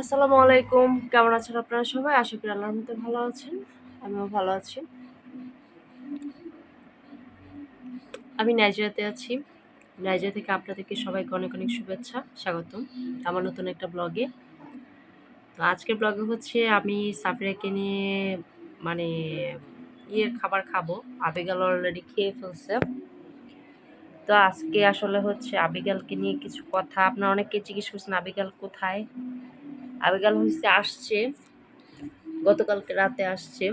আসসালামু আলাইকুম। কেমন আছেন আপনারা সবাই? আশা করি আল্লাহর মধ্যে ভালো আছেন। আমিও ভালো আছি। আমি নাইজেরিয়াতে আছি। নাইজেরিয়া থেকে আপনাদেরকে সবাইকে অনেক অনেক শুভেচ্ছা, স্বাগতম আমার নতুন একটা ব্লগে। তো আজকের ব্লগে হচ্ছে আমি সাফিরাকে নিয়ে মানে ইয়ের খাবার খাব। আবেগাল অলরেডি খেয়ে ফেলছে। তো আজকে আসলে হচ্ছে আবিগালকে নিয়ে কিছু কথা। আপনারা অনেককে জিজ্ঞেস করছেন, আবিগাল কোথায়? আবিগাল হচ্ছে আসছে। গতকালকে রাতে আসছে।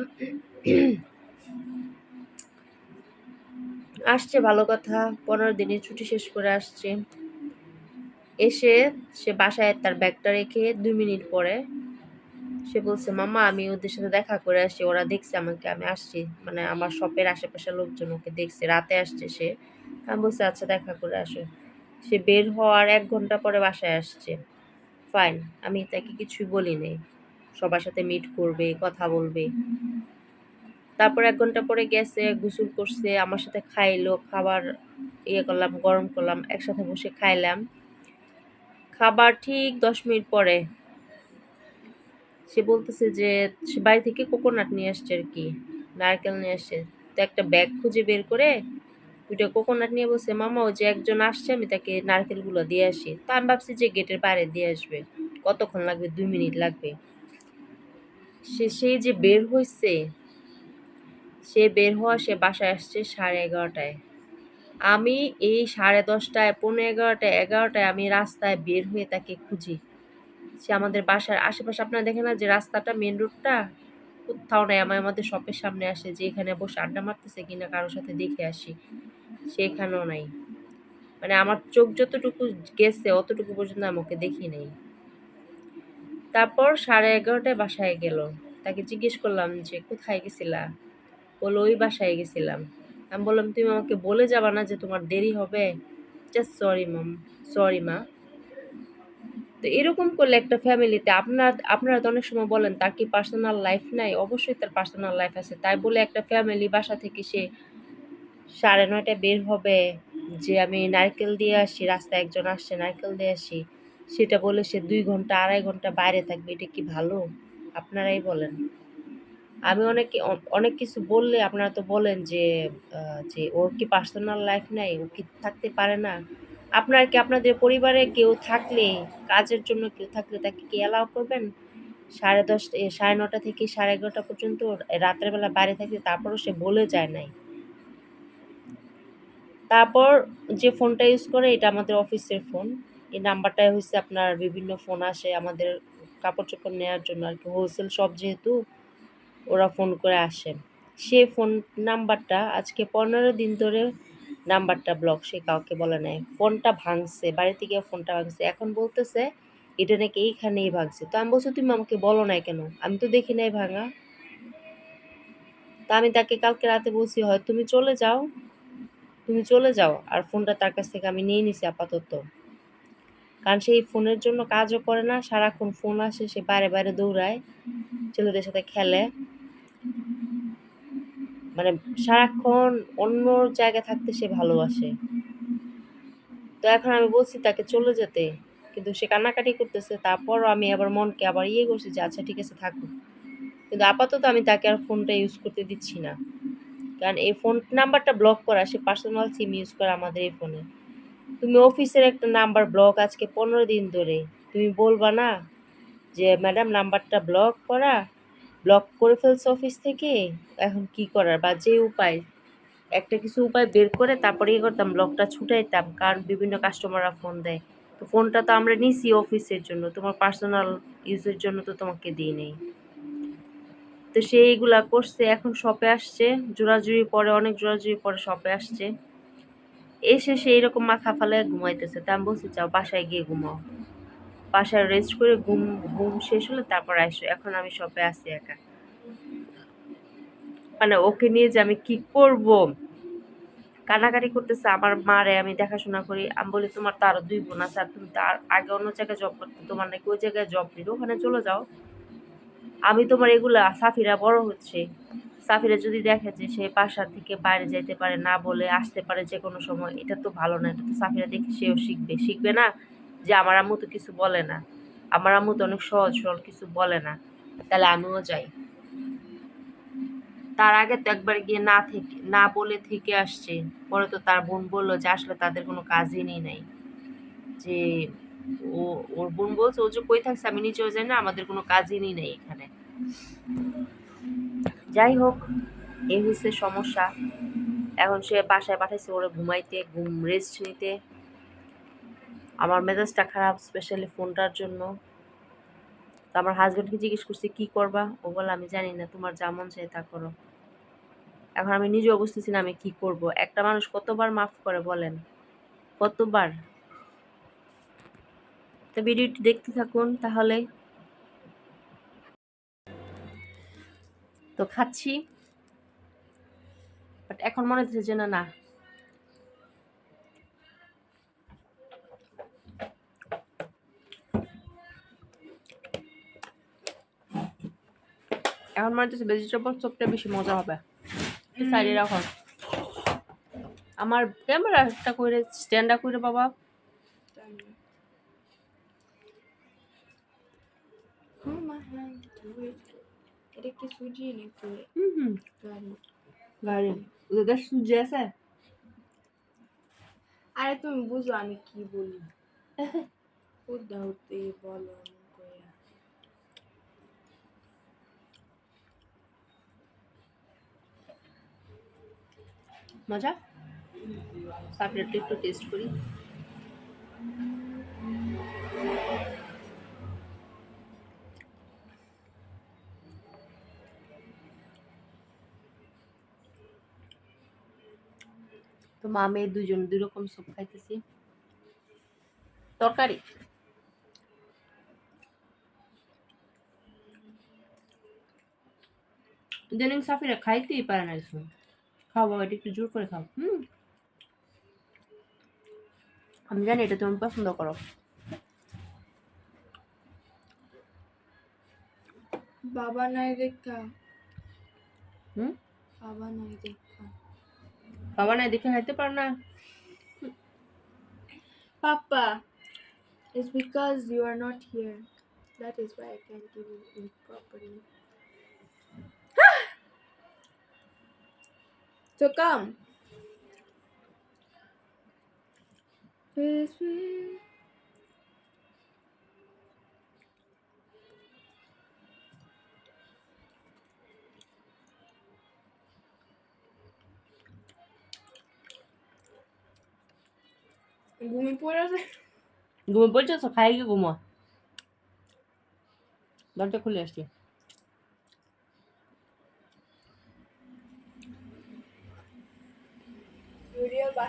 আসছে ভালো কথা, পনেরো দিনের ছুটি শেষ করে আসছে। এসে সে বাসায় তার ব্যাগটা রেখে দুই মিনিট পরে সে বলছে, মামা, আমি ওদের সাথে দেখা করে আসছি, ওরা দেখছে আমাকে, আমি আসছি। মানে আমার শপের আশেপাশের লোকজন ওকে দেখছে, রাতে আসছে সে। আমি বলছি আচ্ছা দেখা করে আসো। সে বের হওয়ার এক ঘণ্টা পরে বাসায় আসছে। ফাইন আমি তাকে কিছুই বলি নাই। সবার সাথে মিট করবে, কথা বলবে। তারপর এক ঘণ্টা পরে গেছে, গোসল করছে, আমার সাথে খাইলো, খাবার ইয়ে করলাম, গরম করলাম, একসাথে বসে খাইলাম। খাবার ঠিক দশ মিনিট পরে সে বলতেছে যে, সে বাড়ি থেকে কোকোনাট নিয়ে আসছে আর কি, নারকেল নিয়ে আসছে। তো একটা ব্যাগ খুঁজে বের করে দুটো কোকোনাট নিয়ে বসে মামা ও যে একজন আসছে, আমি তাকে নারকেলগুলো দিয়ে আসি। তো আমি ভাবছি যে গেটের বাইরে দিয়ে আসবে। কতক্ষণ লাগবে? দুই মিনিট লাগবে। সে সেই যে বের হয়েছে সে বের হওয়া, সে বাসায় আসছে সাড়ে এগারোটায়। আমি এই সাড়ে দশটায় পনেরো এগারোটায় এগারোটায় আমি রাস্তায় বের হয়ে তাকে খুঁজি। সে আমাদের বাসার আশেপাশে, আপনারা দেখেন না যে রাস্তাটা মেন রোডটা কোথাও নাই আমার আমাদের শপের সামনে আসে যে এখানে বসে আড্ডা মারতেছে কিনা কারোর সাথে দেখে আসি। সেখানেও নাই। মানে আমার চোখ যতটুকু গেছে অতটুকু পর্যন্ত আমাকে দেখি নেই। তারপর সাড়ে এগারোটায় বাসায় গেল। তাকে জিজ্ঞেস করলাম যে, কোথায় গেছিলা? বলল, ওই বাসায় গেছিলাম। আমি বললাম, তুমি আমাকে বলে যাবা না যে তোমার দেরি হবে? জাস্ট সরি মাম সরি মা। তো এরকম করলে একটা ফ্যামিলিতে আপনার, আপনারা তো অনেক সময় বলেন তার কি পার্সোনাল লাইফ নাই? অবশ্যই তার পার্সোনাল লাইফ আছে। তাই বলে একটা ফ্যামিলি বাসা থেকে সে সাড়ে নয়টায় বের হবে, যে আমি নারকেল দিয়ে আসি, রাস্তায় একজন আসছে, নারকেল দিয়ে আসি, সেটা বলে সে দুই ঘণ্টা, আড়াই ঘণ্টা বাইরে থাকবে, এটা কি ভালো? আপনারাই বলেন। আমি অনেকে অনেক কিছু বললে আপনারা তো বলেন যে যে ওর কি পার্সোনাল লাইফ নাই? ও কি থাকতে পারে না? আপনার কি আপনাদের পরিবারে কেউ থাকলে, কাজের জন্য কেউ থাকলে তাকে কি অ্যালাউ করবেন? সাড়ে দশ সাড়ে নটা থেকে সাড়ে এগারোটা পর্যন্ত রাতের বেলা বাইরে থাকতে তারপরও সে বলে যায় নাই। তারপর যে ফোনটা ইউজ করে, এটা আমাদের অফিসের ফোন এই নাম্বারটাই হচ্ছে আপনার বিভিন্ন ফোন আসে, আমাদের কাপড় চোপড় নেওয়ার জন্য আর কি। হোলসেল শপ যেহেতু, ওরা ফোন করে আসে। সে ফোন নাম্বারটা আজকে পনেরো দিন ধরে নাম্বারটা ব্লক সে কাউকে বলে নাই। ফোনটা ভাঙছে বাড়ি থেকে ফোনটা ভাঙছে। এখন বলতেছে, এটা নাকি এইখানেই ভাঙছে। তো আমি বলছি, তুমি আমাকে বলো নাই কেন? আমি তো দেখি নাই ভাঙা। তা আমি তাকে কালকে রাতে বলছি, হয়, তুমি চলে যাও। তুমি চলে যাও। আর ফোনটা তার কাছ থেকে আমি নিয়ে নিছি আপাতত। কারণ সেই ফোনের জন্য কাজও করে না, সারাক্ষণ ফোন আসে, সে বাইরে বাইরে দৌড়ায়, ছেলেদের সাথে খেলে। মানে সারাক্ষণ অন্য জায়গায় থাকতে সে ভালোবাসে। তো এখন আমি বলছি তাকে চলে যেতে, কিন্তু সে কান্নাকাটি করতেছে, তারপরও আমি আবার মনকে আবার ইয়ে করছি যে আচ্ছা ঠিক আছে থাকুক কিন্তু আপাতত আমি তাকে আর ফোনটা ইউজ করতে দিচ্ছি না। কারণ এই ফোন নাম্বারটা ব্লক করা, সে পার্সোনাল সিম ইউজ করে আমাদের এই ফোনে। তুমি অফিসের একটা নাম্বার ব্লক আজকে পনেরো দিন ধরে। তুমি বলবা না যে, ম্যাডাম, নাম্বারটা ব্লক করা ব্লক করে ফেলছে অফিস থেকে, এখন কি করার? বা যে উপায়? একটা কিছু উপায় বের করে তারপরে ইয়ে করতাম ব্লকটা ছুটাইতাম কারণ বিভিন্ন কাস্টমাররা ফোন দেয়। তো ফোনটা তো আমরা নিছি অফিসের জন্য, তোমার পার্সোনাল ইউজের জন্য তো তোমাকে দিই নেই। তো সে এইগুলা করছে, এখন শপে আসছে জোড়াজুড়ি পরে, অনেক জোড়াজুড়ি পরে শপে আসছে। এসে সেই রকম মাথা ফালে ঘুমাইতেছে। তা আমি বলছি চাও বাসায় গিয়ে ঘুমাও। বাসায় রেস্ট করে ঘুম ঘুম শেষ হলে তারপর আসো। এখন আমি শপে আসি একা। মানে ওকে নিয়ে যে আমি কি করব? কানাকাটি করতেছে আমার মারে, আমি দেখাশোনা করি। আমি বলি, তোমার তো আরও দুই বোন আছে, আর তুমি তো আগে অন্য জায়গায় জব করতে, তোমার নাকি ওই জায়গায় জব নিল ওখানে চলে যাও। আমি তোমার এগুলা, সাফিরা বড় হচ্ছে। সাফিরা যদি দেখে যে সে বাসার থেকে বাইরে যাইতে পারে, না বলে আসতে পারে যে কোনো সময়, এটা তো ভালো না, এটা তো সাফিরা দেখে সেও শিখবে। শিখবে না? যে আমার আম্মু তো কিছু বলে না। আমার আম্মু তো অনেক সহজ, সরল, কিছু বলে না। তাহলে আমিও যাই। তার আগে তো একবার গিয়ে না থেকে, না বলে থেকে আসছে। পরে তো তার বোন বলল যে, আসলে তাদের কোনো কাজিনই নাই। যে ও, ওর বোন বলছে, ও যে কই থাকছে, আমি নিচেও যাই না, আমাদের কোনো কাজই নেই নাই এখানে। যাই হোক এই হচ্ছে সমস্যা। এখন সে বাসায় পাঠাইছে, ওরা ঘুমাইতে, ঘুম রেস্ট নিতে। আমার মেজাজটা খারাপ স্পেশালি ফোনটার জন্য। তো আমার হাজব্যান্ডকে জিজ্ঞেস করছি, কি করবা? ও বলে, আমি জানি না, তোমার যা মন চাই তা করো। এখন আমি নিজেও বুঝতেছি না, আমি কি করব? একটা মানুষ কতবার মাফ করে বলেন? কতবার? তো ভিডিওটি দেখতে থাকুন তাহলে। তো খাচ্ছি। বাট এখন মনে হচ্ছে যে, না না এখন মনে হচ্ছে ভেজিটেবল চপটা বেশি মজা হবে। সাইডে রাখো। আমার ক্যামেরা একটা করে স্ট্যান্ডটা করে বাবা। it. এটা কি সুজি নাকি? হুম গাড়ি। গাড়ি। ওদের সুজি আছে? আরে তুমি বুঝো আমি কি বলি। বলো এমন করে মজা? সাপড়েটা একটু টেস্ট করি। তো মা, মেয়ে দুজন দুই রকম স্যুপ খাইতেছি। তরকারি? ইদানিং সাফিরা খাইতেই পারে না খাও বাবা এটা একটু জোর করে খাও হুম আমি জানি এটা তুমি পছন্দ করো বাবা নাই দেখা হুম বাবা নাই দেখা বাবা না দেখে খাইতে পারো না Papa, it's because you are not here. That is why I can't you eat properly. तो so come. घूमी पूरा से। घूमी पूरा से तो खाएगी घूमा। दर्द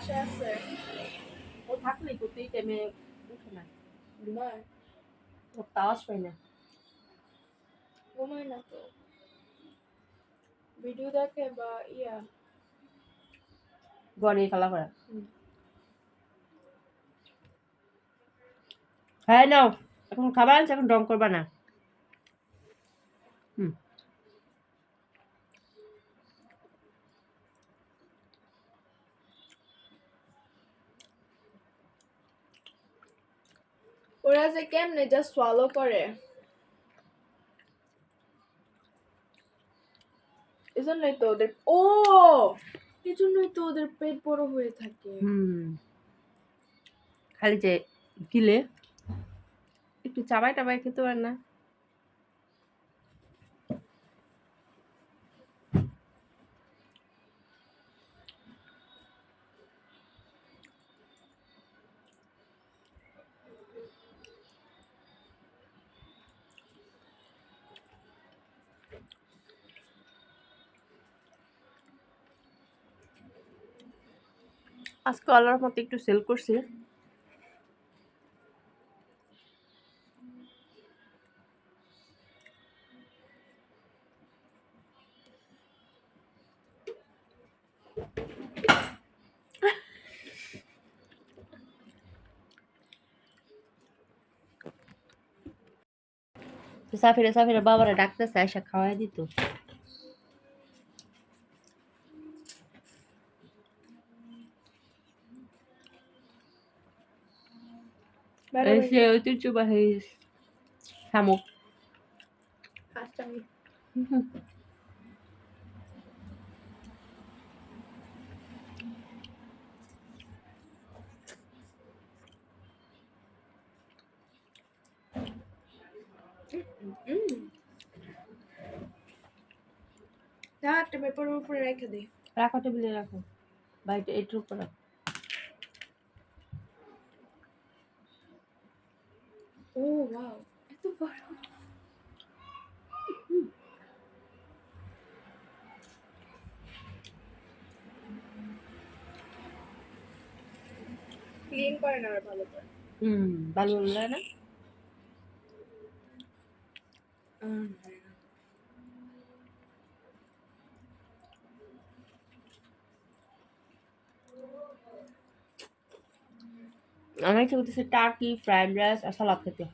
বাসায় আছে। ও থাকলেই তো তুই টাইমে উঠে না। ঘুমায় ওর তাওয়াজ পাই না। ঘুমায় না তো। ভিডিও দেখে বা ইয়া। ঘরে খেলা করে। হ্যাঁ নাও। এখন খাবার এখন ডম করবা না। হুম। ওরা যে কেমনে যা সোয়ালো করে এজন্যই তো ওদের ও এজন্যই তো ওদের পেট বড় হয়ে থাকে। খালি যে গিলে একটু চাবাই টাবাই খেতে পারে না। আজকে আল্লাহর মতো একটু সেল করছি। সাফিরে সাফিরে বাবারা ডাকতেছে আয়সা খাওয়াই দিত। সে ঐতিহ্যবাহী শামুক একটা পেপারের উপরে রেখে দিই রাখো টেবিলে রাখো বাড়িতে এটার উপর রাখো ও ওয়াও এত বড় ক্লিন করে না আর ভালো করে। হুম ভালো লাগে না? আমি ইচ্ছে করতেছি টার্কি ফ্রাইড রাইস আর সালাদ খেতে?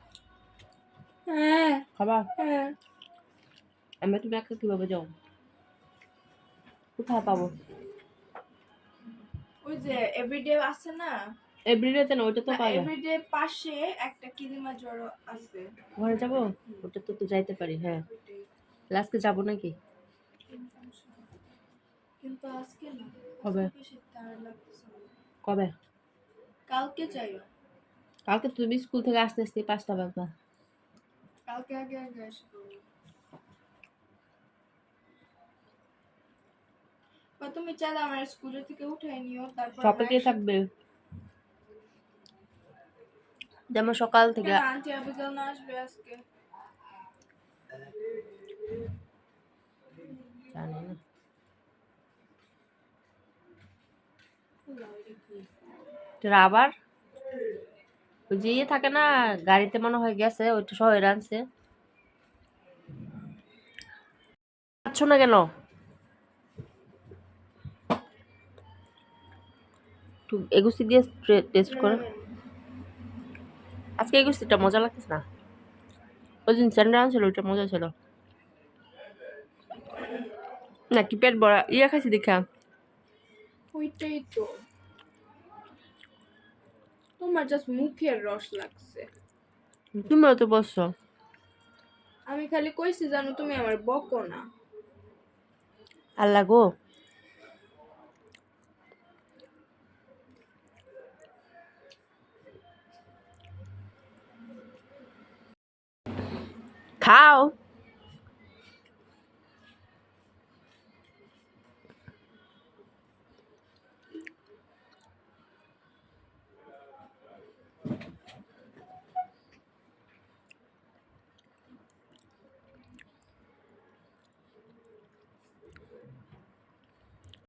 হ্যাঁ। খাবার হ্যাঁ। আমি তুমি একা কীভাবে যাও? কোথায় পাবো? ওই যে এভরিডে আছে না? এভরিডে তো না ওইটা তো পাবে এভরিডে পাশে একটা কিদিমা জড়ো আছে। ঘরে যাব? ওটা তো তো যাইতে পারি হ্যাঁ। লাস্টে যাব নাকি? কিন্তু আজকে না কবে? আজকে। কবে? কালকে যাইও কালকে তুমি স্কুল থেকে আসতে আসতে পাঁচটা বাজবা। কালকে আগে আগে আসব। বা তুমি চাইলে আমার স্কুলে থেকে উঠাই নিও তারপর শপে থাকবে? যেমন সকাল থেকে জানি না। আবার? ওই যে ইয়ে থাকে না গাড়িতে মনে হয় গেছে ওইটা শহরে আনছে। পাচ্ছ না কেন? একটু এগুসি দিয়ে টেস্ট করো। আজকে এগুসিটা মজা লাগতেছে না? ওই দিন স্যান্ডা আনছিল ওইটা মজা ছিল। না কি পেট বড়া ইয়ে খাইছি দেখা? ওইটাই তো। তোমার জাস্ট মুখের রস লাগছে। তুমিও তো বসছো। আমি খালি কইছি জানো তুমি আমার বকো না। আল্লাহ গো। খাও